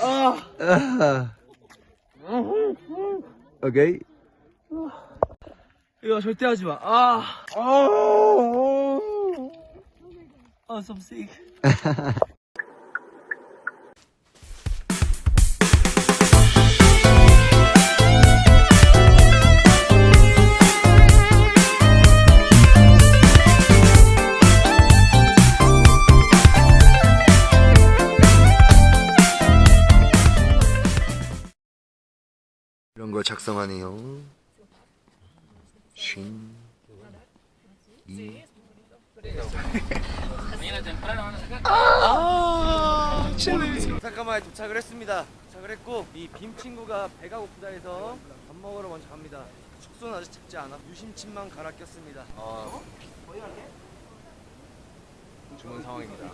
아. 오케이. 이거 절대 하지 마. 아. 아, some sick. 이런 걸 작성하네요. 쉰. 이. 오사카마에 도착을 했습니다. 도착을 했고 이 빔 친구가 배가 고프다 해서 밥 먹으러 먼저 갑니다. 숙소는 아직 잡지 않아. 유심칩만 갈아 꼈습니다. 어. 주문 상황입니다.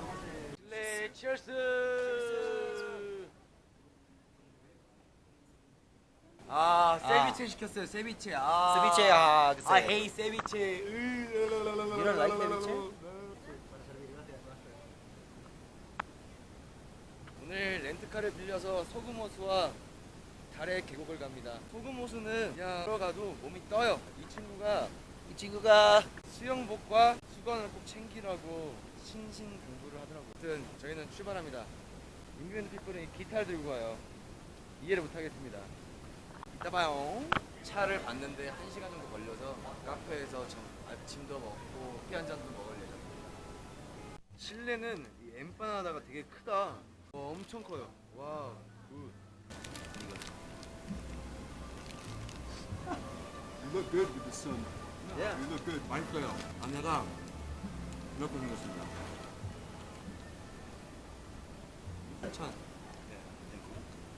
네, 치얼스. 아, 세비체 시켰어요. 세비체. 아. 세비체, 아, 그치. 아, 헤이 세비체. Don't like ceviche? 오늘 렌트카를 빌려서 소금호수와 달의 계곡을 갑니다. 소금호수는 그냥 들어가도 몸이 떠요. 이 친구가 이 친구가 수영복과 수건을 꼭 챙기라고 신신당부를 하더라고요. 아무튼 저희는 출발합니다. 잉글랜드 피플은 기타를 들고 가요. 이해를 못하겠습니다. 이따 봐요. 차를 봤는데 1시간 정도 걸려서 카페에서 점, 아침도 먹고 커피 한 잔도 먹을 예정입니다. 실내는 이 엠파나다가 되게 크다. 어, 엄청 커요. 와, 굿. You look good with the sun. 야, You look good. 맛있어요. 안에가 이렇게 생겼습니다. 천.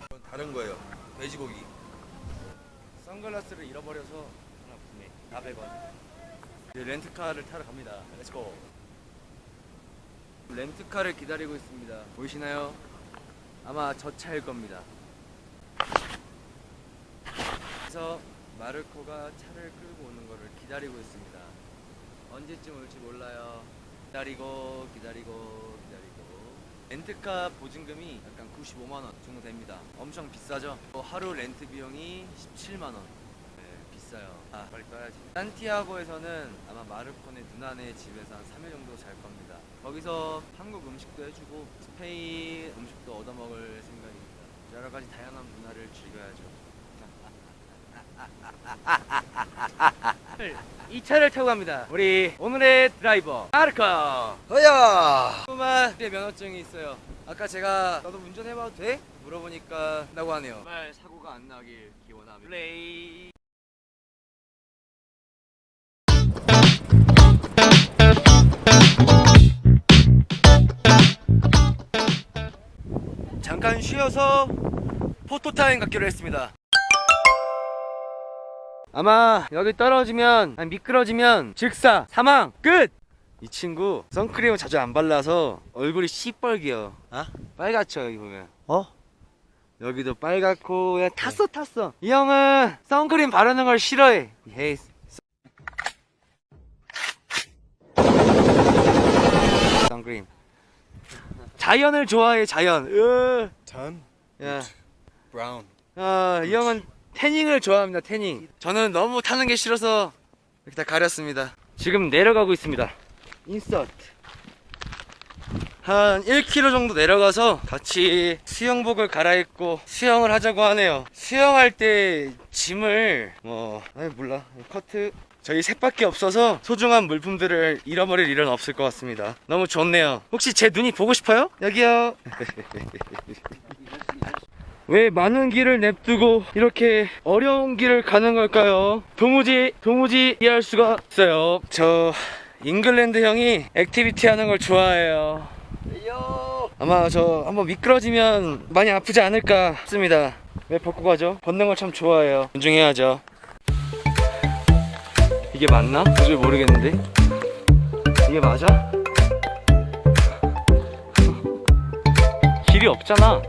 이건 다른 거예요. 돼지고기. 선글라스를 잃어버려서 하나 구매. 400원. 이제 렌트카를 타러 갑니다. 렛츠고 렌트카를 기다리고 있습니다. 보이시나요? 아마 저 차일 겁니다. 그래서 마르코가 차를 끌고 오는 거를 기다리고 있습니다. 언제쯤 올지 몰라요. 기다리고 기다리고 렌트카 보증금이 약간 95만원 정도 됩니다. 엄청 비싸죠? 또 하루 렌트 비용이 17만원. 네, 비싸요. 아 빨리 떠야지. 산티아고에서는 아마 마르코네 누나네 집에서 한 3일 정도 잘 겁니다. 거기서 한국 음식도 해주고 스페인 음식도 얻어먹을 생각입니다. 여러 가지 다양한 문화를 즐겨야죠 이 차를 타고 갑니다 우리 오늘의 드라이버 마르코 허야 조그만 내 면허증이 있어요. 아까 제가 나도 운전해봐도 돼? 물어보니까 된다고 하네요. 정말 사고가 안 나길 기원합니다. 플레이. 잠깐 쉬어서 포토타임 갖기로 했습니다. 아마 여기 떨어지면 아니 미끄러지면 즉사 사망 끝. 이 친구 선크림을 자주 안 발라서 얼굴이 시뻘개요. 아? 빨갛죠 여기 보면. 어? 여기도 빨갛고 그냥 탔어 탔어. 이 형은 선크림 바르는 걸 싫어해. 헤이. 선크림. 자연을 좋아해 자연. 으. Tan, 야. brown. 아, 이 형은 태닝을 좋아합니다. 태닝. 저는 너무 타는 게 싫어서 이렇게 다 가렸습니다. 지금 내려가고 있습니다. 인서트. 한 1km 정도 내려가서 같이 수영복을 갈아입고 수영을 하자고 하네요. 수영할 때 짐을 뭐 아니 몰라 커트 저희 셋밖에 없어서 소중한 물품들을 잃어버릴 일은 없을 것 같습니다. 너무 좋네요. 혹시 제 눈이 보고 싶어요? 여기요. 왜 많은 길을 냅두고 이렇게 어려운 길을 가는 걸까요? 도무지 도무지 이해할 수가 없어요. 저 잉글랜드 형이 액티비티 하는 걸 좋아해요. 아마 저 한번 미끄러지면 많이 아프지 않을까 싶습니다. 왜 벗고 가죠? 걷는 걸 참 좋아해요. 존중해야죠. 이게 맞나? 도저히 모르겠는데. 이게 맞아? 길이 없잖아.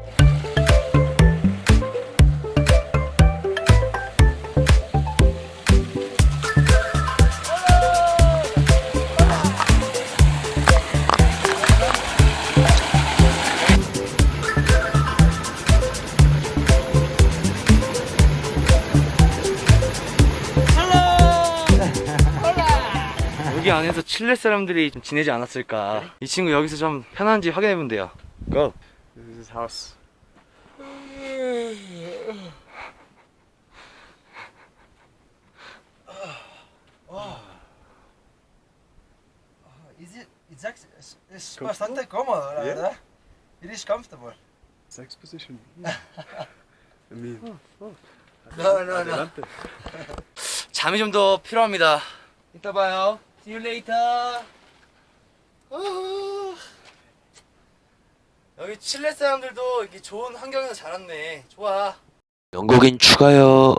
안에서 칠레 사람들이 좀 지내지 않았을까. 이 친구 여기서 좀 편한지 확인해 본대요. Go. This is his house. Is it, it's, actually, it's, it's bastante cómodo, la Yeah. verdad. It is comfortable. Sex position. I mean, No, no, no. adelante. 잠이 좀 더 필요합니다. 이따 봐요. See you later. 아. 여기 칠레 사람들도 이렇게 좋은 환경에서 자랐네. 좋아. 영국인 추가요.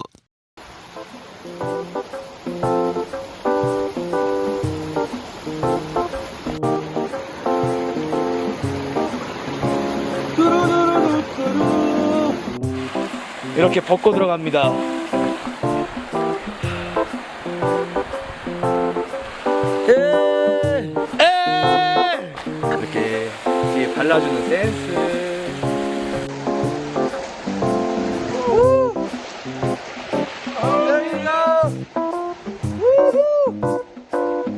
이렇게 벗고 들어갑니다. 뒤에 발라주는 댄스.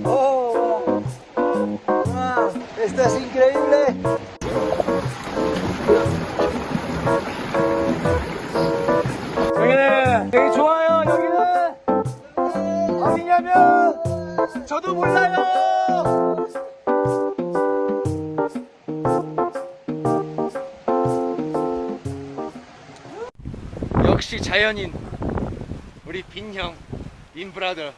¡Oh! ¡Ah! ¡Esto es increíble! 자연인 우리 빈형 빈브라더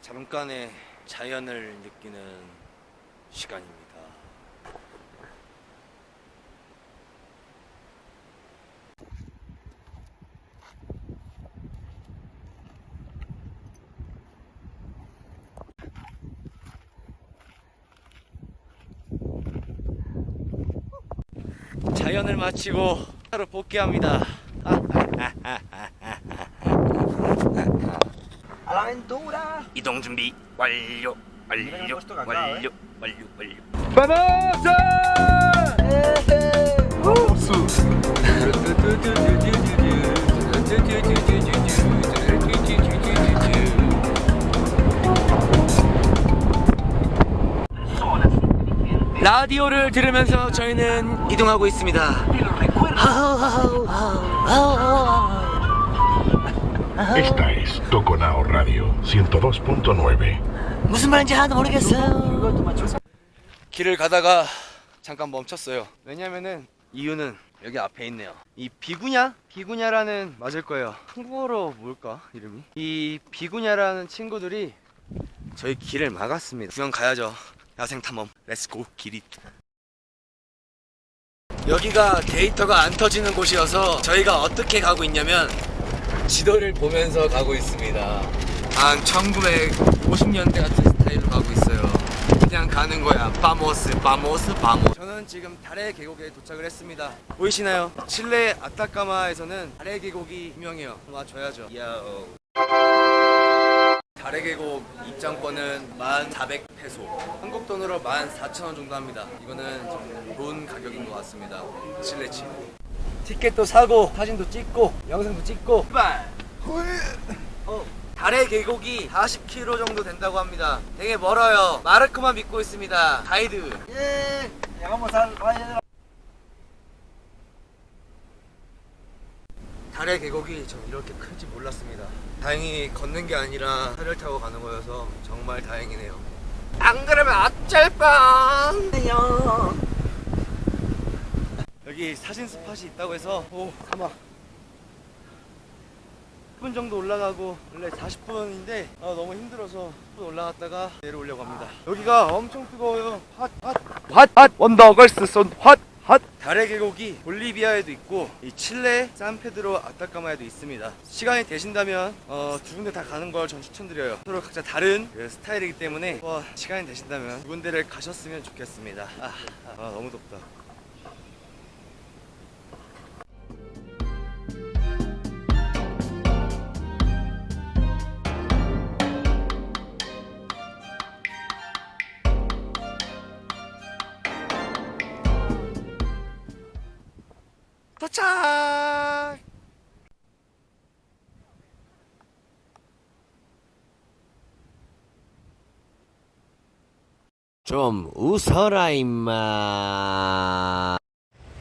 잠깐의 자연을 느끼는 시간입니다. 자연을 마치고 하루 복귀합니다. ¡A la aventura! 이동 준비 완료 완료 완료 완료 완료. 바나사! 라디오를 들으면서 저희는 이동하고 있습니다. Esta es Toconao Radio 102.9. 무슨 말인지 하나도 모르겠어요. 길을 가다가 잠깐 멈췄어요. 왜냐면은 이유는 여기 앞에 있네요. 이 비구냐? 비구냐라는 맞을 거예요. 한국어로 뭘까 이름이? 이 비구냐라는 친구들이 저희 길을 막았습니다. 구경 가야죠. 야생 탐험. 렛츠고 기릿. 여기가 데이터가 안 터지는 곳이어서 저희가 어떻게 가고 있냐면 지도를 보면서 가고 있습니다. 한 1950년대 같은 스타일로 가고 있어요. 그냥 가는 거야. 파모스, 파모스, 파모. 저는 지금 달의 계곡에 도착을 했습니다. 보이시나요? 칠레 아타카마에서는 달의 계곡이 유명해요. 와줘야죠. 야오. 달의 계곡 입장권은 1,400페소. 한국 돈으로 14,000원 정도 합니다. 이거는 좀 좋은 가격인 것 같습니다. 칠레치. 티켓도 사고 사진도 찍고 영상도 찍고 발. 어, 달의 계곡이 40km 정도 된다고 합니다. 되게 멀어요. 마르크만 믿고 있습니다. 가이드. Llegamos al Valle de la... 달의 계곡이 전 이렇게 큰지 몰랐습니다. 다행히 걷는 게 아니라 차를 타고 가는 거여서 정말 다행이네요. 안 그러면 어쩔 뻔! 여기 사진 스팟이 있다고 해서 오 사막 10분 정도 올라가고 원래 40분인데 아, 너무 힘들어서 10분 올라갔다가 내려오려고 합니다. 여기가 엄청 뜨거워요. 핫, 핫, 핫, 핫, 원더걸스 손 핫, 핫. 달의 계곡이 볼리비아에도 있고 이 칠레 산페드로 아타카마에도 있습니다. 시간이 되신다면 어, 두 군데 다 가는 걸 전 추천드려요. 서로 각자 다른 그 스타일이기 때문에 어, 시간이 되신다면 두 군데를 가셨으면 좋겠습니다. 아, 아 너무 덥다. 좀 웃어라 임마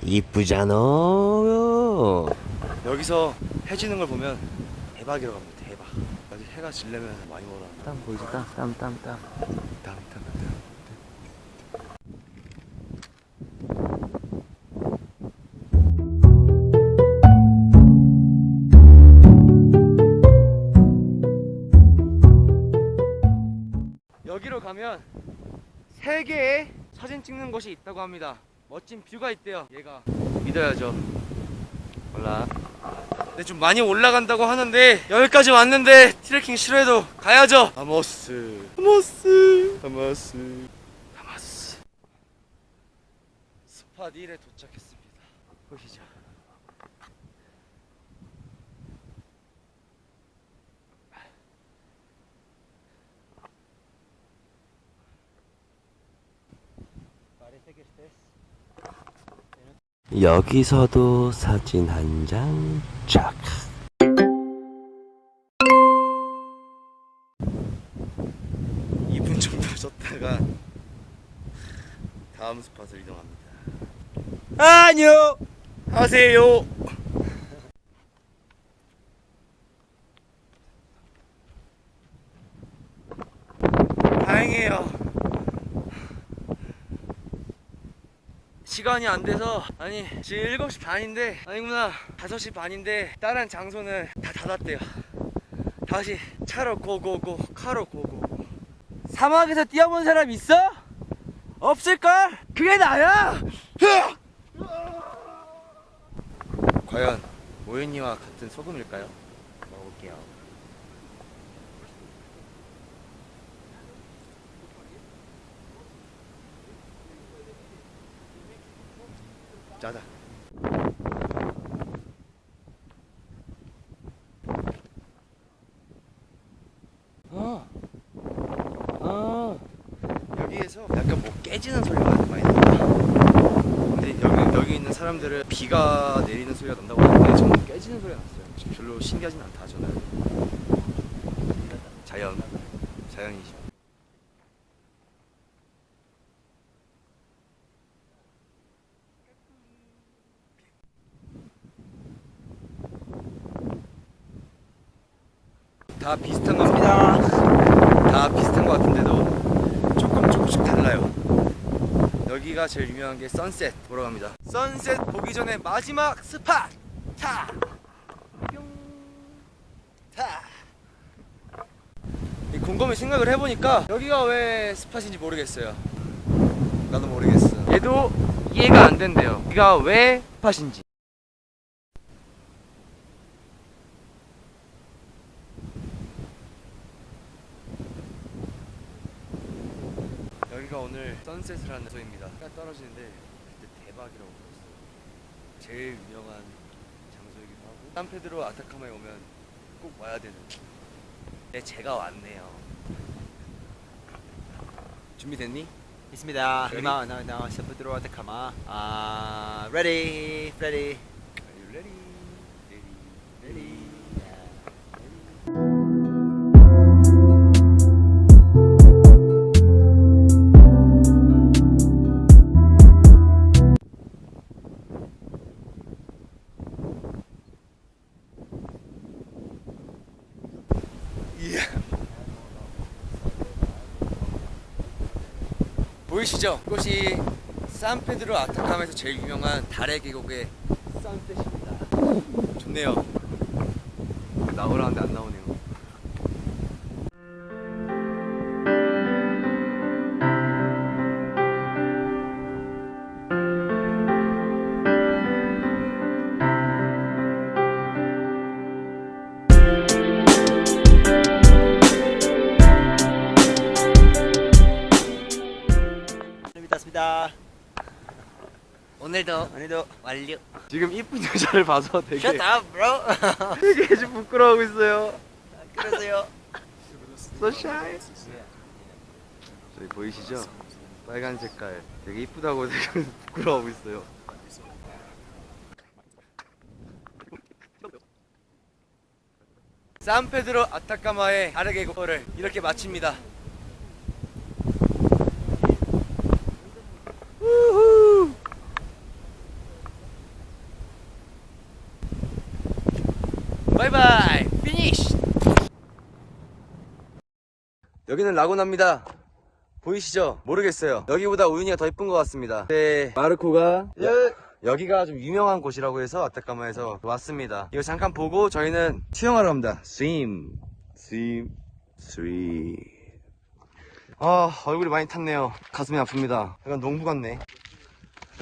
이쁘잖아 여기서 해 지는 걸 보면 대박이라고 합니다. 대박. 아직 해가 지려면 많이 멀어. 땀 보이죠? 땀, 땀, 땀, 땀. 땀, 땀, 땀. 3개의 사진 찍는 곳이 있다고 합니다. 멋진 뷰가 있대요. 얘가 믿어야죠. 올라. 근데 좀 많이 올라간다고 하는데 여기까지 왔는데 트레킹 싫어해도 가야죠. 아모스. 아모스. 아모스. 아모스. 스팟 1에 도착했습니다. 보시죠. 여기서도 사진 한 장 쫙. 이분 정도 졌다가 다음 스팟을 이동합니다. 안녕. 하세요. 다행이에요. 시간이 안 돼서 아니 지금 7시 반인데 아니구나 5시 반인데 다른 장소는 다 닫았대요. 다시 차로 고고고 카로 고고 사막에서 뛰어본 사람 있어? 없을걸? 그게 나야! 과연 오연이와 같은 소금일까요? 먹어볼게요 짜다 어. 아 여기에서 약간 뭐 깨지는 소리가 많이 나요. 근데 여기 여기 있는 사람들은 비가 내리는 소리가 난다고 하는데 저는 깨지는 소리가 났어요. 별로 신기하진 않다 저는. 자연 자연이죠. 다 비슷한 겁니다. 다 비슷한 것 같은데도 조금 조금씩 달라요. 여기가 제일 유명한 게 선셋 보러 갑니다. 선셋 보기 전에 마지막 스팟 타. 곰곰이 생각을 해보니까 여기가 왜 스팟인지 모르겠어요. 나도 모르겠어. 얘도 이해가 안 된대요. 여기가 왜 스팟인지. 여기가 하는 장소입니다. 해가 떨어지는데 그때 대박이라고 들었어요. 제일 유명한 장소이기도 하고 산페드로 아타카마에 오면 꼭 와야 되는. 네, 제가 왔네요. 준비됐니? 있습니다. Ready? Now, now, now. Uh, ready, ready. Are you? Ready. 보이시죠? 이곳이 산페드로 아타카마에서 제일 유명한 달의 계곡의 선셋입니다. 좋네요. 나오라는데 안 나오네요. 오늘도 완료. 지금 이쁜 여자를 봐서 되게 Shut up, bro. 되게 좀 부끄러워하고 있어요. 그러세요. So shy. 저기 보이시죠? 빨간 색깔 되게 이쁘다고 되게 부끄러워하고 있어요. 산페드로 아타카마의 다르게 고를 이렇게 마칩니다. 바이바이 피니쉬 여기는 라구나입니다. 보이시죠? 모르겠어요. 여기보다 우윤이가 더 이쁜 것 같습니다. 네. 마르코가 여기가 좀 유명한 곳이라고 해서 아타카마에서 왔습니다. 이거 잠깐 보고 저희는 수영하러 갑니다. 스임 스임 스임 아 얼굴이 많이 탔네요. 가슴이 아픕니다. 약간 농부 같네.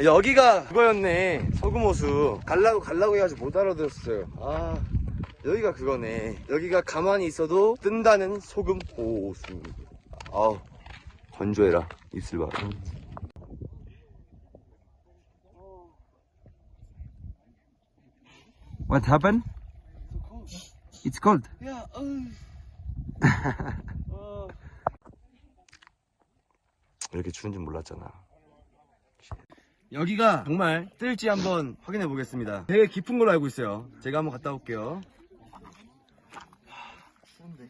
여기가 그거였네. 소금호수. 갈라고 갈라고 해가지고 못 알아들었어요. 아 여기가 그거네. 여기가 가만히 있어도 뜬다는 소금 호수 아우 건조해라. 입술 봐 What happened? It's cold. 이렇게 추운 줄 몰랐잖아. 여기가 정말 뜰지 한번 확인해 보겠습니다. 되게 깊은 걸로 알고 있어요. 제가 한번 갔다 올게요 추운데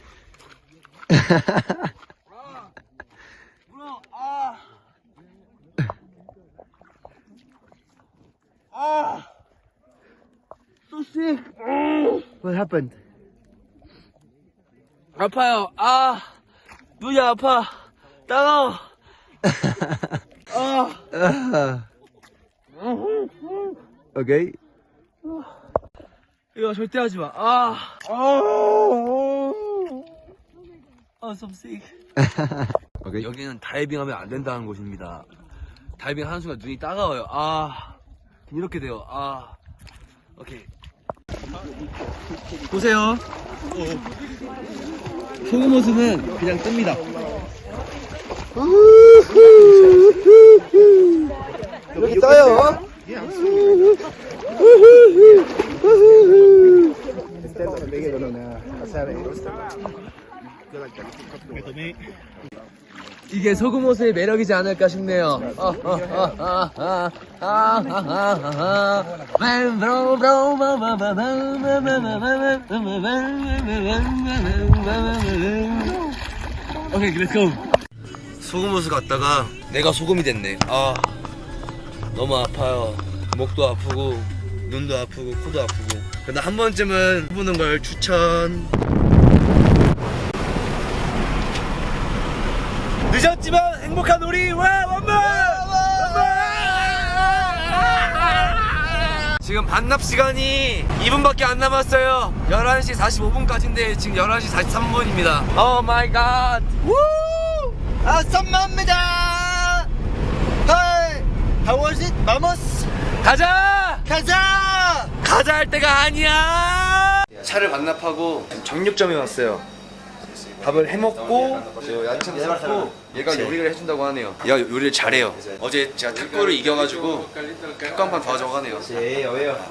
What happened? 아파요 아 눈이 아파 따가워 Okay. 이거 절대 하지 마. 아. 아, some sick. Okay. 여기는 다이빙하면 안 된다는 곳입니다. 다이빙 하는 순간 눈이 따가워요. 아. 이렇게 돼요. 아. 오케이. 보세요. 소금호수는 그냥 뜹니다. 여기 떠요. 이게 소금호수의 매력이지 않을까 싶네요. 어, 어, 어. 오케이, 렛츠 고. 소금호수 갔다가 내가 소금이 됐네. 아, 너무 아파요. 목도 아프고, 눈도 아프고, 코도 아프고. 근데 한 번쯤은 해보는 걸 추천. 늦었지만 행복한 우리 와 원마 지금 반납 시간이 2분밖에 안 남았어요 11시 45분까지인데 지금 11시 43분입니다 오 마이 갓 아, 썸마입니다. Hi. How was it? Vamos. 가자 가자. 가자 할 때가 아니야 차를 반납하고 정육점에 왔어요 밥을 해먹고 저 야채도 샀고 얘가 요리를 해준다고 하네요. 얘가 요리를 잘해요. 어제 제가 탁구를 이겨가지고 탁구 한판 도와주고 하네요.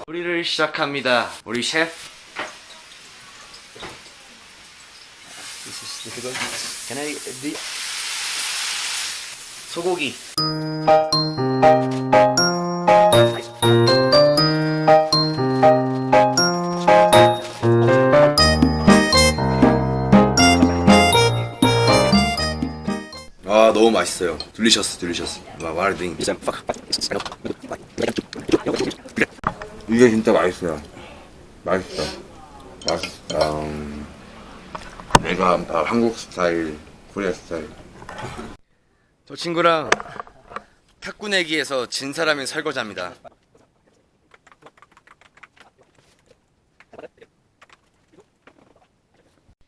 요리를 시작합니다. 우리 셰프. Can I 소고기 아 맛있어요 딜리셔스 딜리셔스 와 마르딩 이게 진짜 맛있어요 맛있어 맛있어 음, 내가 아, 한국 스타일 코리아 스타일 저 친구랑 탁구 내기에서 진 사람이 설거지합니다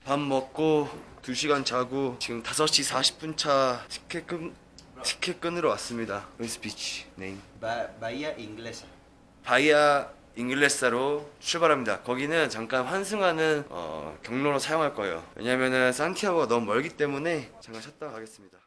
밥 먹고 2시간 자고 지금 5시 40분 차 티켓 끈 티켓 끊으러 왔습니다. 웨스 비치 네임 Bahía Inglesa. 바이아 잉글레사로 출발합니다. 거기는 잠깐 환승하는 어, 경로로 사용할 거예요. 왜냐면은 산티아고가 너무 멀기 때문에 잠깐 쉬었다 가겠습니다.